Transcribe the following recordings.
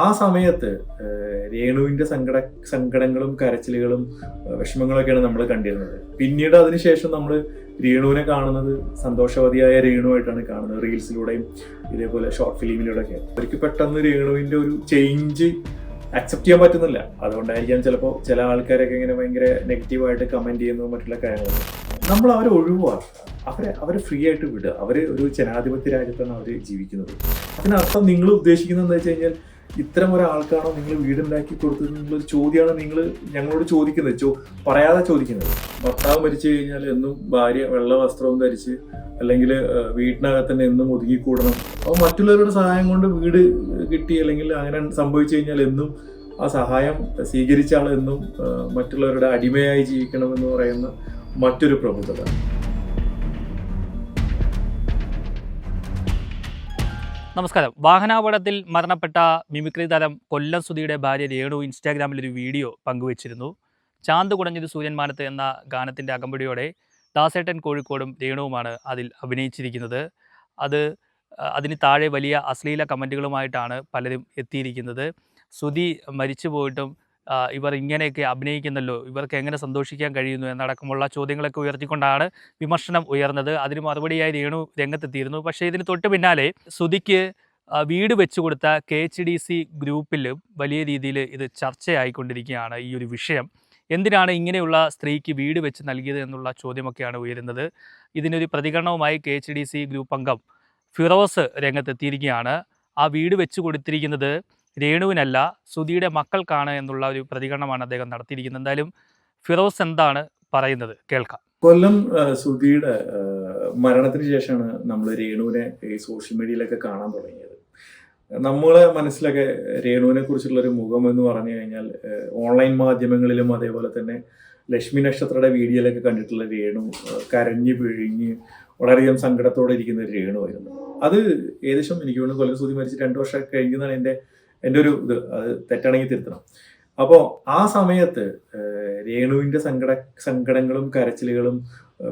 ആ സമയത്ത് രേണുവിന്റെ സങ്കട സങ്കടങ്ങളും കരച്ചിലുകളും വിഷമങ്ങളൊക്കെയാണ് നമ്മൾ കണ്ടിരുന്നത്. പിന്നീട് അതിനുശേഷം നമ്മൾ രേണുവിനെ കാണുന്നത് സന്തോഷവതിയായ രേണുവായിട്ടാണ് കാണുന്നത് റീൽസിലൂടെയും ഇതേപോലെ ഷോർട്ട് ഫിലിമിലൂടെ ഫിലിമിലൂടെയൊക്കെ. അവർക്ക് പെട്ടെന്ന് രേണുവിന്റെ ഒരു ചേഞ്ച് അക്സെപ്റ്റ് ചെയ്യാൻ പറ്റുന്നില്ല. അതുകൊണ്ടായിരിക്കാം ചിലപ്പോൾ ചില ആൾക്കാരൊക്കെ ഇങ്ങനെ ഭയങ്കര നെഗറ്റീവായിട്ട് കമന്റ് ചെയ്യുന്നു മറ്റുള്ള കാര്യങ്ങൾ നമ്മൾ അവരെ ഒഴിവാക്കുക. അവരെ അവരെ ഫ്രീ ആയിട്ട് വിടുക. അവർ ഒരു ജനാധിപത്യ രാജ്യത്താണ് അവർ ജീവിക്കുന്നത്. അതിനർത്ഥം നിങ്ങൾ ഉദ്ദേശിക്കുന്നത് എന്താ വെച്ച് കഴിഞ്ഞാൽ ഇത്തരം ഒരാൾക്കാണോ നിങ്ങൾ വീടുണ്ടാക്കി കൊടുത്തത് ചോദ്യമാണ് നിങ്ങൾ ഞങ്ങളോട് ചോദിക്കുന്നത്. ചോ പറയാതെ ചോദിക്കുന്നത്. ഭർത്താവ് മരിച്ചു കഴിഞ്ഞാൽ എന്നും ഭാര്യ വെള്ള വസ്ത്രവും ധരിച്ച് അല്ലെങ്കിൽ വീട്ടിനകത്ത് തന്നെ എന്നും ഒതുങ്ങിക്കൂടണം അപ്പോൾ മറ്റുള്ളവരുടെ സഹായം കൊണ്ട് വീട് കിട്ടി അല്ലെങ്കിൽ അങ്ങനെ സംഭവിച്ചു കഴിഞ്ഞാൽ എന്നും ആ സഹായം സ്വീകരിച്ച എന്നും മറ്റുള്ളവരുടെ അടിമയായി ജീവിക്കണമെന്ന് പറയുന്ന മറ്റൊരു പ്രബുദ്ധത. നമസ്കാരം. വാഹനാപകടത്തിൽ മരണപ്പെട്ട മിമിക്രി താരം കൊല്ലം സുധിയുടെ ഭാര്യ രേണു ഇൻസ്റ്റാഗ്രാമിൽ ഒരു വീഡിയോ പങ്കുവച്ചിരുന്നു. ചാന്ത് കുടഞ്ഞത് സൂര്യന്മാനത്ത് എന്ന ഗാനത്തിന്റെ അകമ്പടിയോടെ ദാസേട്ടൻ കോഴിക്കോടും രേണുവുമാണ് അതിൽ അഭിനയിച്ചിരിക്കുന്നത്. അത് അതിന് താഴെ വലിയ അശ്ലീല കമന്റുകളുമായിട്ടാണ് പലരും എത്തിയിരിക്കുന്നത്. സുധി മരിച്ചു പോയിട്ടും ഇവർ ഇങ്ങനെയൊക്കെ അഭിനയിക്കുന്നല്ലോ. ഇവർക്ക് എങ്ങനെ സന്തോഷിക്കാൻ കഴിയുന്നു എന്നടക്കമുള്ള ചോദ്യങ്ങളൊക്കെ ഉയർത്തിക്കൊണ്ടാണ് വിമർശനം ഉയർന്നത്. അതിന് മറുപടിയായി രേണു രംഗത്തെത്തിയിരുന്നു. പക്ഷേ ഇതിന് തൊട്ട് പിന്നാലെ സുധിക്ക് വീട് വെച്ചു കൊടുത്ത കെ എച്ച് ഡി സി ഗ്രൂപ്പിലും വലിയ രീതിയിൽ ഇത് ചർച്ചയായിക്കൊണ്ടിരിക്കുകയാണ് ഈ ഒരു വിഷയം. എന്തിനാണ് ഇങ്ങനെയുള്ള സ്ത്രീക്ക് വീട് വെച്ച് നൽകിയത് എന്നുള്ള ചോദ്യമൊക്കെയാണ് ഉയരുന്നത്. ഇതിനൊരു പ്രതികരണവുമായി K H D C group അംഗം ഫിറോസ് രംഗത്തെത്തിയിരിക്കുകയാണ്. ആ വീട് വെച്ച് കൊടുത്തിരിക്കുന്നത് രേണുവിനല്ല സുധിയുടെ മക്കൾക്കാണ് എന്നുള്ള ഒരു പ്രതികരണമാണ് അദ്ദേഹം നടത്തിയിരിക്കുന്നത്. എന്തായാലും ഫിറോസ് എന്താണ് പറയുന്നത്? കേൾക്കാം. കൊല്ലം സുധിയുടെ മരണത്തിന് ശേഷമാണ് നമ്മൾ രേണുവിനെ ഈ സോഷ്യൽ മീഡിയയിലൊക്കെ കാണാൻ തുടങ്ങിയത്. നമ്മളെ മനസ്സിലൊക്കെ രേണുവിനെ കുറിച്ചുള്ള ഒരു മുഖം എന്ന് പറഞ്ഞു കഴിഞ്ഞാൽ ഓൺലൈൻ മാധ്യമങ്ങളിലും അതേപോലെ തന്നെ ലക്ഷ്മി നക്ഷത്രയുടെ വീഡിയോയിലൊക്കെ കണ്ടിട്ടുള്ള രേണു കരഞ്ഞു കരഞ്ഞ് പിഴിഞ്ഞ് വളരെയധികം സങ്കടത്തോടെ ഇരിക്കുന്ന ഒരു രേണു ആയിരുന്നു അത് ഏകദേശം എനിക്ക് തോന്നുന്നു കൊല്ലം സുധി മരിച്ച് രണ്ട് വർഷം കഴിഞ്ഞതാണ് എന്റെ എന്റെ ഒരു ഇത് അത് തെറ്റാണെങ്കിൽ തിരുത്തണം. അപ്പോൾ ആ സമയത്ത് രേണുവിന്റെ സങ്കട സങ്കടങ്ങളും കരച്ചിലുകളും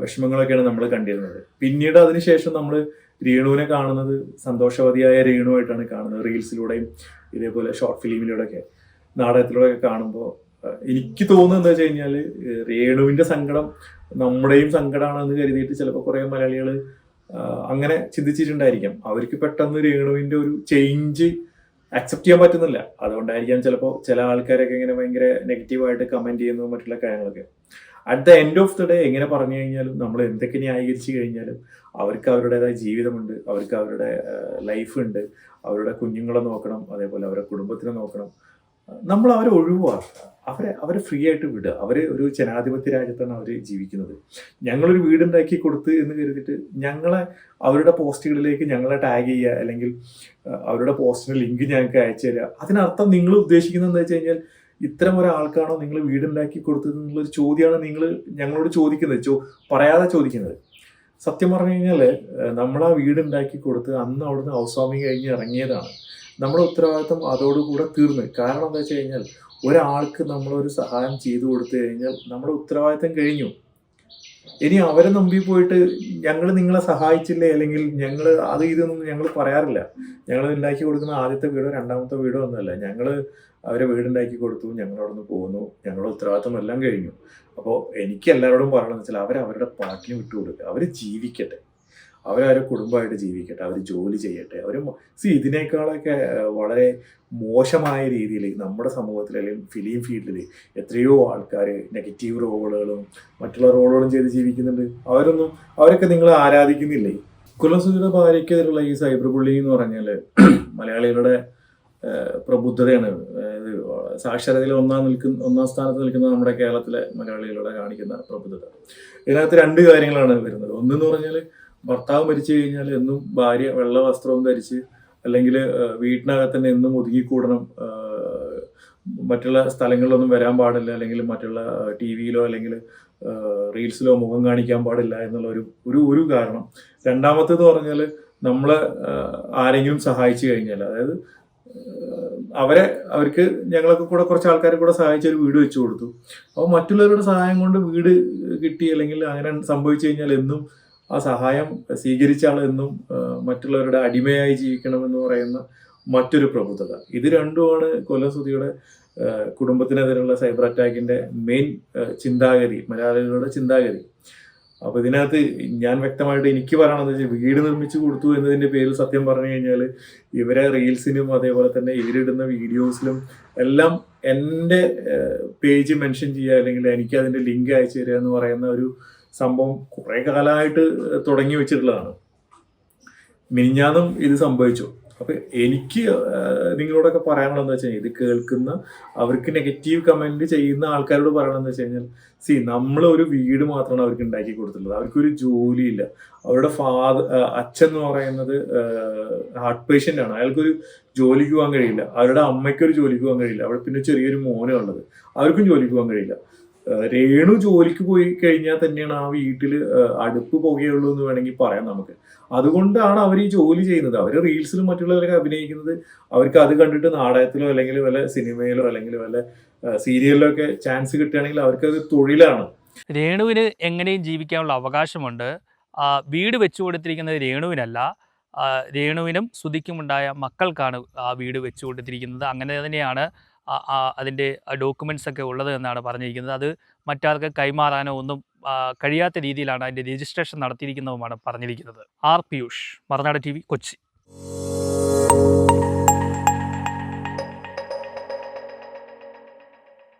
വിഷമങ്ങളൊക്കെയാണ് നമ്മൾ കണ്ടിരുന്നത്. പിന്നീട് അതിനുശേഷം നമ്മൾ രേണുവിനെ കാണുന്നത് സന്തോഷവതിയായ രേണുവായിട്ടാണ് കാണുന്നത് റീൽസിലൂടെയും ഇതേപോലെ ഷോർട്ട് ഫിലിമിലൂടെയൊക്കെ നാടകത്തിലൂടെയൊക്കെ കാണുമ്പോൾ എനിക്ക് തോന്നുന്നത് എന്താ വെച്ച് കഴിഞ്ഞാൽ രേണുവിന്റെ സങ്കടം നമ്മുടെയും സങ്കടമാണെന്ന് കരുതിയിട്ട് ചിലപ്പോൾ കുറേ മലയാളികൾ അങ്ങനെ ചിന്തിച്ചിട്ടുണ്ടായിരിക്കാം. അവർക്ക് പെട്ടെന്ന് രേണുവിന്റെ ഒരു ചേഞ്ച് അക്സെപ്റ്റ് ചെയ്യാൻ പറ്റുന്നില്ല. അതുകൊണ്ടായിരിക്കാം ചിലപ്പോൾ ചില ആൾക്കാരൊക്കെ ഇങ്ങനെ ഭയങ്കര നെഗറ്റീവായിട്ട് കമന്റ് ചെയ്യുന്നു മറ്റുള്ള കാര്യങ്ങളൊക്കെ. At the end of the day എങ്ങനെ പറഞ്ഞു കഴിഞ്ഞാലും നമ്മൾ എന്തൊക്കെ ന്യായീകരിച്ചു കഴിഞ്ഞാലും അവർക്ക് അവരുടേതായ ജീവിതമുണ്ട് അവർക്ക് അവരുടെ ലൈഫ് ഉണ്ട്. അവരുടെ കുഞ്ഞുങ്ങളെ നോക്കണം അതേപോലെ അവരുടെ കുടുംബത്തിനെ നോക്കണം. നമ്മൾ അവരെ ഒഴിവാക്കുക. അവരെ അവരെ ഫ്രീ ആയിട്ട് വിടുക. അവർ ഒരു ജനാധിപത്യ രാജ്യത്താണ് അവർ ജീവിക്കുന്നത്. ഞങ്ങളൊരു വീടുണ്ടാക്കി കൊടുത്ത് എന്ന് കരുതിയിട്ട് ഞങ്ങളെ അവരുടെ പോസ്റ്റുകളിലേക്ക് ഞങ്ങളെ ടാഗ് ചെയ്യുക അല്ലെങ്കിൽ അവരുടെ പോസ്റ്റിന് ലിങ്ക് ഞങ്ങൾക്ക് അയച്ചു തരിക. അതിനർത്ഥം നിങ്ങൾ ഉദ്ദേശിക്കുന്നത് എന്താ വെച്ച് കഴിഞ്ഞാൽ ഇത്തരം ഒരാൾക്കാണോ നിങ്ങൾ വീടുണ്ടാക്കി കൊടുത്തത് എന്നുള്ളൊരു ചോദ്യമാണ് നിങ്ങൾ ഞങ്ങളോട് ചോദിക്കുന്നത്. ചോ പറയാതെ ചോദിക്കുന്നത്. സത്യം പറഞ്ഞു കഴിഞ്ഞാൽ നമ്മൾ ആ വീടുണ്ടാക്കി കൊടുത്ത് അന്ന് അവിടുന്ന് ഹൗസ് കഴിഞ്ഞ് ഇറങ്ങിയതാണ്. നമ്മുടെ ഉത്തരവാദിത്വം അതോടുകൂടെ തീർന്ന്. കാരണം എന്താ വെച്ച് കഴിഞ്ഞാൽ ഒരാൾക്ക് നമ്മളൊരു സഹായം ചെയ്തു കൊടുത്തു കഴിഞ്ഞാൽ നമ്മുടെ ഉത്തരവാദിത്തം കഴിഞ്ഞു. ഇനി അവരെ നമ്പി പോയിട്ട് ഞങ്ങൾ നിങ്ങളെ സഹായിച്ചില്ലേ? അല്ലെങ്കിൽ ഞങ്ങൾ അത് ഇതൊന്നും ഞങ്ങൾ പറയാറില്ല. ഞങ്ങൾ ഉണ്ടാക്കി കൊടുക്കുന്ന ആദ്യത്തെ വീടോ രണ്ടാമത്തെ വീടോ ഒന്നുമല്ല. ഞങ്ങൾ അവരെ വീടുണ്ടാക്കി കൊടുത്തു ഞങ്ങൾ നിന്ന് പോകുന്നു ഞങ്ങളുടെ ഉത്തരവാദിത്വം എല്ലാം കഴിഞ്ഞു. അപ്പോൾ എനിക്ക് എല്ലാവരോടും പറയണമെന്ന് വെച്ചാൽ അവർ അവരുടെ പാട്ടിന് വിട്ടുകൊടുക്കുക അവർ ജീവിക്കട്ടെ. അവരവരെ കുടുംബമായിട്ട് ജീവിക്കട്ടെ അവർ ജോലി ചെയ്യട്ടെ. അവർ സി ഇതിനേക്കാളൊക്കെ വളരെ മോശമായ രീതിയിൽ നമ്മുടെ സമൂഹത്തിൽ അല്ലെങ്കിൽ ഫിലിം ഫീൽഡിൽ എത്രയോ ആൾക്കാർ നെഗറ്റീവ് റോളുകളും മറ്റുള്ള റോളുകളും ചെയ്ത് ജീവിക്കുന്നുണ്ട്. അവരൊന്നും അവരൊക്കെ നിങ്ങൾ ആരാധിക്കുന്നില്ലേ? കുലസുഖയുടെ ഭാര്യയ്ക്കെതിരുള്ള ഈ സൈബർ ബുള്ളിങ് എന്ന് പറഞ്ഞാൽ മലയാളികളുടെ പ്രബുദ്ധതയാണ്. അതായത് സാക്ഷരതയിൽ ഒന്നാം നിൽക്കുന്ന ഒന്നാം സ്ഥാനത്ത് നിൽക്കുന്ന നമ്മുടെ കേരളത്തിലെ മലയാളികളുടെ കാണിക്കുന്ന പ്രബുദ്ധത. ഇതിനകത്ത് രണ്ട് കാര്യങ്ങളാണ് വരുന്നത്. ഒന്നെന്ന് പറഞ്ഞാൽ ഭർത്താവ് മരിച്ചു കഴിഞ്ഞാൽ എന്നും ഭാര്യ വെള്ള വസ്ത്രവും ധരിച്ച് അല്ലെങ്കിൽ വീട്ടിനകത്ത് തന്നെ എന്നും ഒതുങ്ങിക്കൂടണം. മറ്റുള്ള സ്ഥലങ്ങളിലൊന്നും വരാൻ പാടില്ല. അല്ലെങ്കിൽ മറ്റുള്ള ടി വിയിലോ അല്ലെങ്കിൽ റീൽസിലോ മുഖം കാണിക്കാൻ പാടില്ല എന്നുള്ള ഒരു ഒരു ഒരു കാരണം. രണ്ടാമത്തേത് പറഞ്ഞാൽ നമ്മളെ ആരെങ്കിലും സഹായിച്ചു കഴിഞ്ഞാൽ അതായത് അവരെ അവർക്ക് ഞങ്ങളൊക്കെ കൂടെ കുറച്ച് ആൾക്കാരെ കൂടെ സഹായിച്ച ഒരു വീട് വെച്ചു കൊടുത്തു. അപ്പോൾ മറ്റുള്ളവരുടെ സഹായം കൊണ്ട് വീട് കിട്ടി അല്ലെങ്കിൽ അങ്ങനെ സംഭവിച്ചു കഴിഞ്ഞാൽ എന്നും ആ സഹായം സ്വീകരിച്ച എന്നും മറ്റുള്ളവരുടെ അടിമയായി ജീവിക്കണമെന്ന് പറയുന്ന മറ്റൊരു പ്രബുദ്ധത. ഇത് രണ്ടുമാണ് കൊല്ലം സുധിയുടെ കുടുംബത്തിനെതിരെയുള്ള സൈബർ അറ്റാക്കിന്റെ മെയിൻ ചിന്താഗതി മലയാളികളുടെ ചിന്താഗതി. അപ്പൊ ഇതിനകത്ത് ഞാൻ വ്യക്തമായിട്ട് എനിക്ക് പറയണമെന്ന് വെച്ചാൽ വീട് നിർമ്മിച്ചു കൊടുത്തു എന്നതിന്റെ പേരിൽ സത്യം പറഞ്ഞു കഴിഞ്ഞാൽ ഇവരെ റീൽസിനും അതേപോലെ തന്നെ ഇവരിടുന്ന വീഡിയോസിലും എല്ലാം എന്റെ പേജ് മെൻഷൻ ചെയ്യുക അല്ലെങ്കിൽ എനിക്ക് അതിന്റെ ലിങ്ക് അയച്ചു തരിക എന്ന് പറയുന്ന ഒരു സംഭവം കുറെ കാലമായിട്ട് തുടങ്ങി വെച്ചിട്ടുള്ളതാണ്. മിനിഞ്ഞാന്നും ഇത് സംഭവിച്ചു. അപ്പൊ എനിക്ക് നിങ്ങളോടൊക്കെ പറയാനുള്ളതെന്ന് വെച്ച് വെച്ചാൽ ഇത് കേൾക്കുന്ന അവർക്ക് നെഗറ്റീവ് കമന്റ് ചെയ്യുന്ന ആൾക്കാരോട് പറയണമെന്ന് വെച്ച് കഴിഞ്ഞാൽ സി നമ്മൾ ഒരു വീട് മാത്രമാണ് അവർക്ക് ഉണ്ടാക്കി കൊടുത്തിട്ടുള്ളത്. അവർക്കൊരു ജോലിയില്ല. അവരുടെ ഫാദർ അച്ഛൻ എന്ന് പറയുന്നത് ഹാർട്ട് പേഷ്യന്റ് ആണ്. അയാൾക്കൊരു ജോലിക്ക് പോകാൻ കഴിയില്ല. അവരുടെ അമ്മയ്ക്കൊരു ജോലിക്ക് പോകാൻ കഴിയില്ല. അവിടെ പിന്നെ ചെറിയൊരു മോനെ ഉള്ളത്. അവർക്കും ജോലിക്ക് പോകാൻ കഴിയില്ല. രേണു ജോലിക്ക് പോയി കഴിഞ്ഞാൽ തന്നെയാണ് ആ വീട്ടിൽ അടുപ്പ് പോകുകയുള്ളൂ എന്ന് വേണമെങ്കിൽ പറയാം നമുക്ക്. അതുകൊണ്ടാണ് അവർ ഈ ജോലി ചെയ്യുന്നത്. അവർ റീൽസിലും മറ്റുള്ളവരൊക്കെ അഭിനയിക്കുന്നത്. അവർക്ക് അത് കണ്ടിട്ട് നാടകത്തിലോ അല്ലെങ്കിൽ വല്ല സിനിമയിലോ അല്ലെങ്കിൽ വല്ല സീരിയലിലോ ഒക്കെ ചാൻസ് കിട്ടുകയാണെങ്കിൽ അവർക്കത് തൊഴിലാണ്. രേണുവിന് എങ്ങനെയും ജീവിക്കാനുള്ള അവകാശമുണ്ട്. വീട് വെച്ചു കൊടുത്തിരിക്കുന്നത് രേണുവിനല്ല. രേണുവിനും സുധിക്കുമുണ്ടായ മക്കൾക്കാണ് ആ വീട് വെച്ചു കൊടുത്തിരിക്കുന്നത്. അങ്ങനെ തന്നെയാണ് അതിന്റെ ഡോക്യുമെന്റ്സ് ഒക്കെ ഉള്ളത് എന്നാണ് പറഞ്ഞിരിക്കുന്നത്. അത് മറ്റാർക്ക് കൈമാറാനോ ഒന്നും കഴിയാത്ത രീതിയിലാണ് അതിന്റെ രജിസ്ട്രേഷൻ നടത്തിയിരിക്കുന്നതുമാണ് പറഞ്ഞിരിക്കുന്നത്. R Piyush Marunadu T Kochi.